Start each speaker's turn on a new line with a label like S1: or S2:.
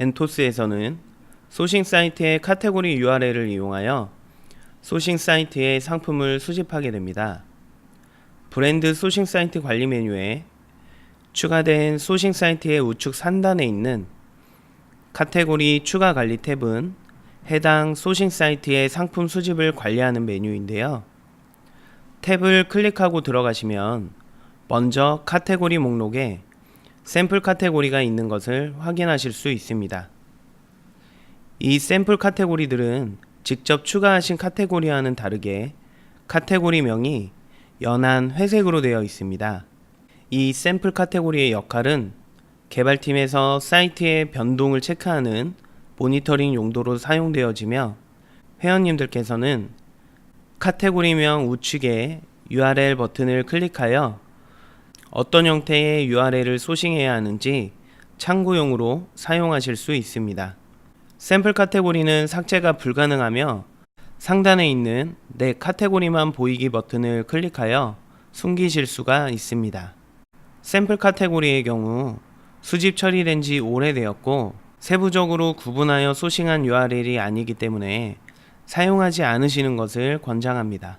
S1: 엔토스에서는 소싱 사이트의 카테고리 URL을 이용하여 소싱 사이트의 상품을 수집하게 됩니다. 브랜드 소싱 사이트 관리 메뉴에 추가된 소싱 사이트의 우측 상단에 있는 카테고리 추가 관리 탭은 해당 소싱 사이트의 상품 수집을 관리하는 메뉴인데요. 탭을 클릭하고 들어가시면 먼저 카테고리 목록에 샘플 카테고리가 있는 것을 확인하실 수 있습니다. 이 샘플 카테고리들은 직접 추가하신 카테고리와는 다르게 카테고리명이 연한 회색으로 되어 있습니다. 이 샘플 카테고리의 역할은 개발팀에서 사이트의 변동을 체크하는 모니터링 용도로 사용되어지며 회원님들께서는 카테고리명 우측에 URL 버튼을 클릭하여 어떤 형태의 URL을 소싱해야 하는지 참고용으로 사용하실 수 있습니다. 샘플 카테고리는 삭제가 불가능하며 상단에 있는 내 카테고리만 보이기 버튼을 클릭하여 숨기실 수가 있습니다. 샘플 카테고리의 경우 수집 처리된 지 오래되었고 세부적으로 구분하여 소싱한 URL이 아니기 때문에 사용하지 않으시는 것을 권장합니다.